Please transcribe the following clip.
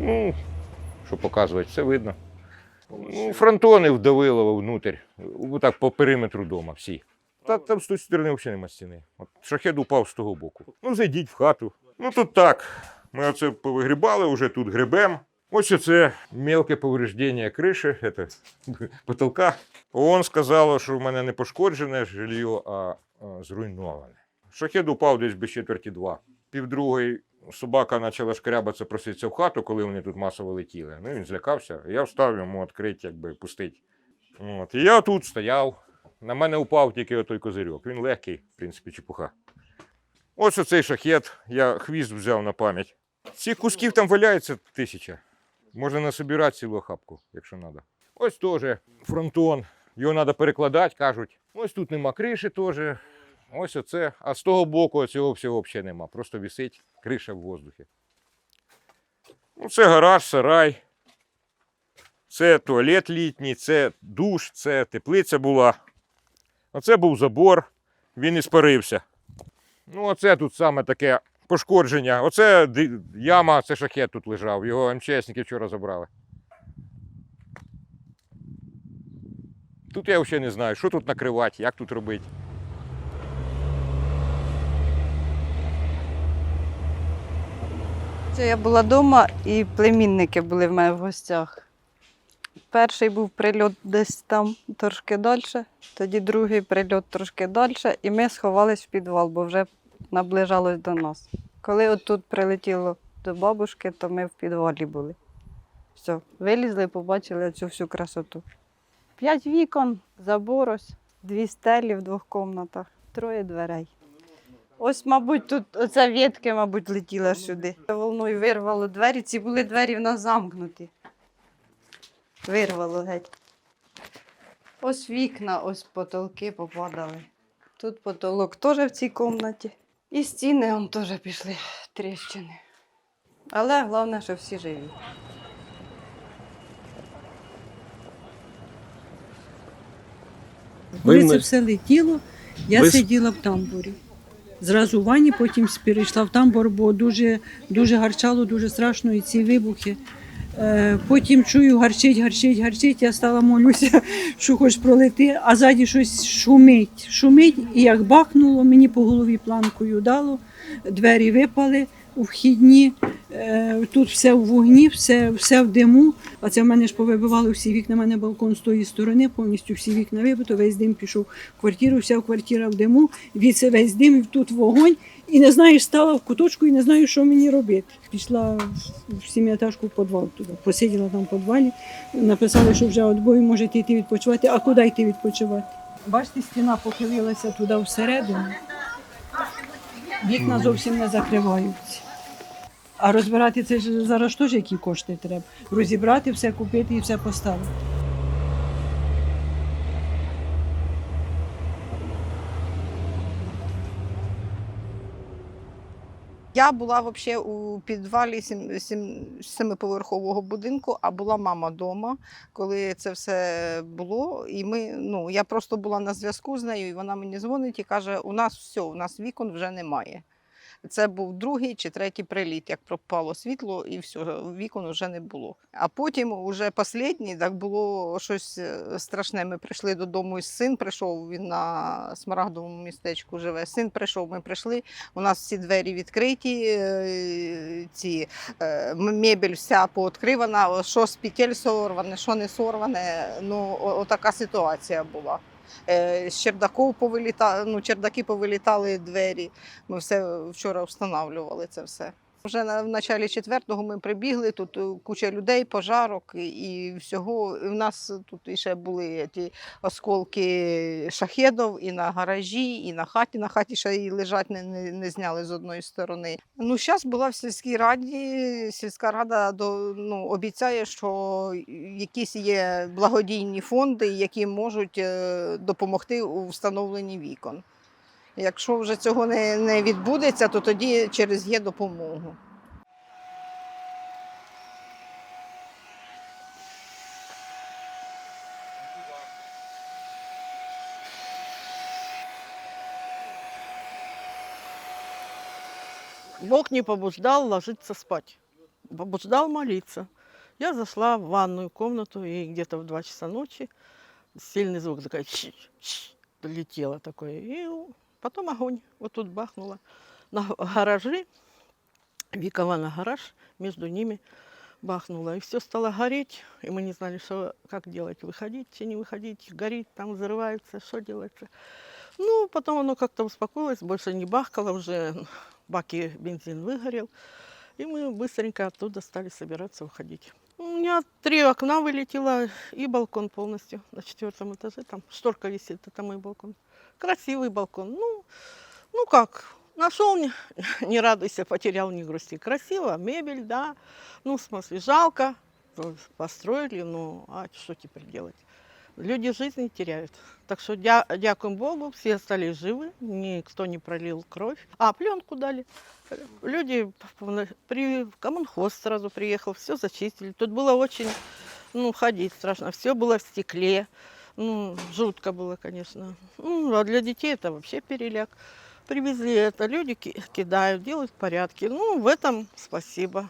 Ну, що показувати, все видно. Ну, фронтони вдавило внутрь, так по периметру дома всі. Та там з тої сторони взагалі нема стіни. От шахет упав з того боку. Ну, зайдіть в хату. Ну тут так. Ми оце повигрібали, вже тут грибем. Ось оце мелке повреждення криші, це, потолка. ООН сказало, що в мене не пошкоджене жилье, а, а зруйноване. Шахет упав десь без четверті два. Півдругої собака почала шкрябатися, проситися в хату, коли вони тут масово летіли. Ну він злякався. Я встав йому відкрити, якби пустити. От. І я тут стояв. На мене упав тільки отой козирьок. Він легкий, в принципі, чепуха. Ось оцей шахет, я хвіст взяв на пам'ять. Цих кусків там валяється тисяча. Можна насобирати цілу охапку, якщо треба. Ось теж фронтон. Його треба перекладати, кажуть. Ось тут нема криші теж. Ось оце. А з того боку цього всього взагалі нема. Просто висить криша в воздухі. Ну, це гараж, сарай. Це туалет літній, це душ, це теплиця була. Оце був забор, він і спарився. Ну, оце тут саме таке пошкодження. Оце яма, це шахет тут лежав. Його МЧСники вчора забрали. Тут я взагалі не знаю, що тут накривати, як тут робити. Я була вдома і племінники були в мене в гостях. Перший був прильот десь там трошки далі, тоді другий прильот трошки далі, і ми сховались в підвал, бо вже наближалось до нас. Коли от тут прилетіло до бабушки, то ми в підвалі були. Все, вилізли, побачили цю всю красоту. П'ять вікон, забор ось, дві стелі в двох кімнатах, троє дверей. Ось, мабуть, тут оця ветка, мабуть, летіла сюди. Волною вирвало двері. Ці були двері в нас замкнуті. Вирвало геть. Ось вікна, ось потолки попадали. Тут потолок теж в цій кімнаті. І стіни он теж пішли тріщини. Але головне, що всі живі. Ви Коли це все летіло, я Ви сиділа в тамбурі. Зразу в ванні, потім перейшла в тамбур, бо дуже, дуже гарчало, дуже страшно і ці вибухи. Е, потім чую, гарчить, гарчить, гарчить. Я стала молюся, що хоч пролети, а ззаді щось шумить. Шумить, і як бахнуло, мені по голові планкою дало, двері випали у вхідні. Е, Тут все в вогні, все, все в диму. А це в мене ж повибивали всі вікна. У мене балкон з тої сторони, повністю всі вікна вибито, весь дим пішов в квартиру, вся квартира в диму, віце весь дим, тут вогонь. І не знаєш, стала в куточку і не знаю, що мені робити. Пішла в- сім'ятажку в підвал туди. Посиділа там в підвалі, написали, що вже відбой можете йти відпочивати. А куди йти відпочивати? Бачите, стіна похилилася туди всередину. Вікна зовсім не закриваються. А розбирати це ж зараз теж які кошти треба. Розібрати все, купити і все поставити. Я була взагалі у підвалі семиповерхового будинку, а була мама вдома, коли це все було. І ми, ну, я просто була на зв'язку з нею, і вона мені дзвонить і каже: у нас все, у нас вікон вже немає. Це був другий чи третій приліт, як пропало світло, і все, вікон вже не було. А потім, уже останній, так було щось е, страшне. Ми прийшли додому, і син прийшов, він на смарагдовому містечку живе. Син прийшов, ми прийшли. У нас всі двері відкриті, е, ці е, мебель вся пооткривана, що з петель сорване, що не сорване. Ну, отака ситуація була. Е, З чердаків повиліта, ну, чердаки повилітали двері. Ми все вчора встановлювали це все. Вже на в началі четвертого ми прибігли, тут е, куча людей, пожарок і- всього. В нас тут іще були ті осколки шахедів і на гаражі, і на хаті. На хаті ще і лежать не, не, не зняли з одної сторони. Ну, зараз була в сільській раді. Сільська рада до, ну, обіцяє, що якісь є благодійні фонди, які можуть е, допомогти у встановленні вікон. Якщо вже цього не, не відбудеться, то тоді через є допомогу. Бог не побуждал ложиться спать. побуждал молиться. Я зашла в ванную комнату, и где-то в 2 часа ночи сильный звук такой «щ, щ», такое. И потом огонь. Вот тут бахнуло. На гаражи, Викова на гараж, между ними бахнуло. И все стало гореть, и мы не знали, что, как делать, выходить, не выходить, гореть, там взрывается, что делается. Ну, потом оно как-то успокоилось, больше не бахкало, уже в баке бензин выгорел. И мы быстренько оттуда стали собираться уходить. У меня три окна вылетело и балкон полностью на четвертом этаже. Там шторка висит, это мой балкон. Красивый балкон. Ну, ну как, нашел, не, не радуйся, потерял, не грусти. Красиво, мебель, да. Ну, в смысле, жалко. Ну, Построили, ну, а что теперь делать? Люди жизни теряют. Так что дя, дякуем Богу, все остались живы, никто не пролил кровь. А, пленку дали. Люди при коммунхоз сразу приехал, все зачистили. Тут было очень, ну, ходить страшно. Все было в стекле. Ну, жутко было, конечно. Ну, а для детей это вообще переляк. Привезли это, люди ки- кидают, делают порядки. Ну, в этом спасибо.